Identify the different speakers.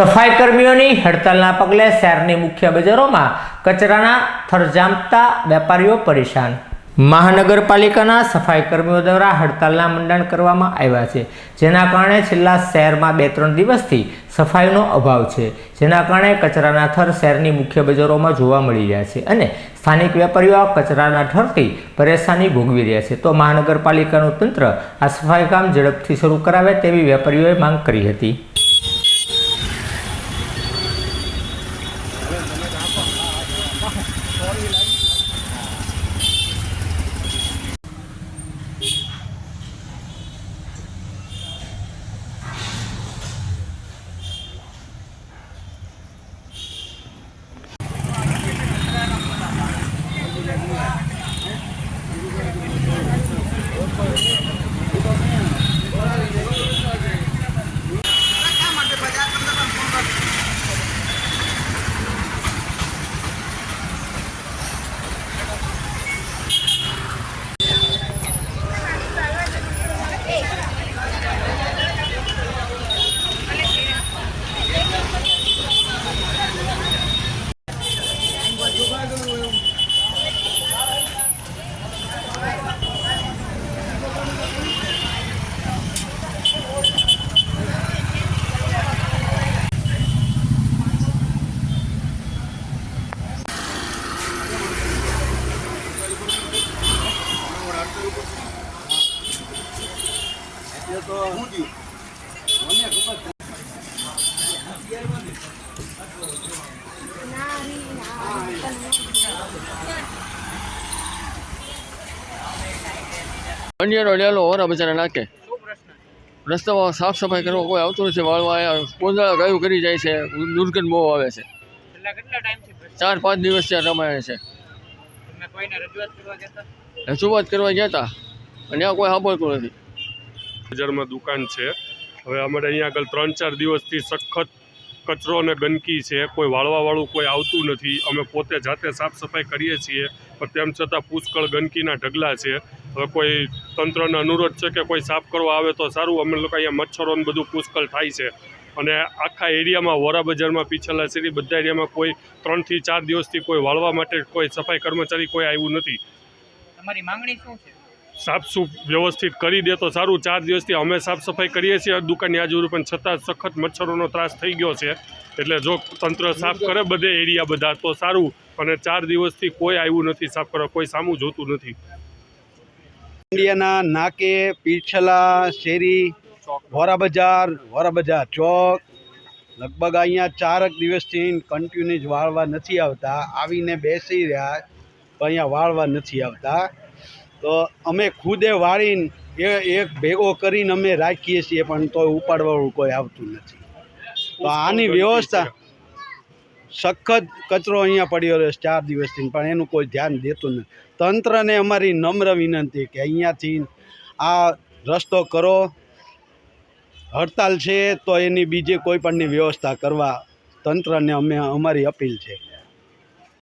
Speaker 1: સફાઈ કર્મીઓની હડતાલના પગલે શહેરની મુખ્ય બજારોમાં કચરાના થરજામતા વેપારીઓ પરેશાન. મહાનગરપાલિકાના સફાઈ કર્મીઓ દ્વારા હડતાલના મંડાણ કરવામાં આવ્યા છે, જેના કારણે છેલ્લા શહેરમાં બે ત્રણ દિવસથી સફાઈનો અભાવ છે. જેના કારણે કચરાના થર શહેરની મુખ્ય બજારોમાં જોવા મળી રહ્યા છે અને સ્થાનિક વેપારીઓ આ કચરાના ઠરથી પરેશાની ભોગવી રહ્યા છે. તો મહાનગરપાલિકાનું તંત્ર આ સફાઈ કામ ઝડપથી શરૂ કરાવે તેવી વેપારીઓએ માંગ કરી હતી.
Speaker 2: અન્યનો ડેલો હોરા બચારા નાખે. રસ્તામાં સાફ સફાઈ કરવા કોઈ આવતું નથી. વાળવા પોંદળા ગાયું કરી જાય છે. દુર્ગંધ બહુ આવે છે. ચાર પાંચ દિવસ ત્યાં રમાય છે.
Speaker 3: તમે રજૂઆત કરવા
Speaker 2: રજૂઆત કરવા ગયા હતા. અને ત્યાં કોઈ સાંભળતું નથી.
Speaker 4: બજારમાં દુકાન છે. હવે અમારે અહીંયા આગળ ત્રણ ચાર દિવસથી સખત કચરો અને ગંદકી છે. કોઈ વાળવાવાળું કોઈ આવતું નથી. અમે પોતે જાતે સાફ સફાઈ કરીએ છીએ. પણ તેમ છતાં પુષ્કળ ગંદકીના ઢગલા છે. હવે કોઈ તંત્રને અનુરોધ છે કે કોઈ સાફ કરવા આવે તો સારું. અમે લોકો અહીંયા મચ્છરોને બધું પુષ્કળ થાય છે. અને આખા એરિયામાં, વોરા બજારમાં, પીછેલા સિટી બધા એરિયામાં કોઈ ત્રણથી ચાર દિવસથી કોઈ વાળવા માટે કોઈ સફાઈ કર્મચારી કોઈ આવ્યું નથી.
Speaker 3: તમારી માંગણી શું છે?
Speaker 4: સાફ સુફ વ્યવસ્થિત કરી દે તો સારું. ચાર દિવસથી અમે સાફ સફાઈ કરીએ છીએ. દુકાનની આજુબાજુ પણ છતાં સખત મચ્છરોનો ત્રાસ થઈ ગયો છે. એટલે જો તંત્ર સાફ કરે બધે એરિયા બધા, તો સારું. અને ચાર દિવસથી કોઈ આવ્યું નથી સાફ કરવા, કોઈ સામું જોતું નથી.
Speaker 5: ઇન્ડિયાના નાકે પીછલા શેરી, વોરા બજાર વોરા બજાર ચોક, લગભગ અહીંયા ચારક દિવસથી કન્ટિન્યુ જ વાળવા નથી આવતા. આવીને બેસી રહ્યા, પણ અહીંયા વાળવા નથી આવતા. તો અમે ખુદે વાળીને એ એક ભેગો કરીને અમે રાખીએ છીએ, પણ તોય ઉપાડવાળું કોઈ આવતું નથી. તો આની વ્યવસ્થા સખત કચરો અહીંયા પડ્યો રહે છે ચાર દિવસથી, પણ એનું કોઈ ધ્યાન દેતું નથી. તંત્રને અમારી નમ્ર વિનંતી કે અહીંયાથી આ રસ્તો કરો, હડતાલ છે તો એની બીજે કોઈ પણની વ્યવસ્થા કરવા તંત્રને અમે અમારી અપીલ છે.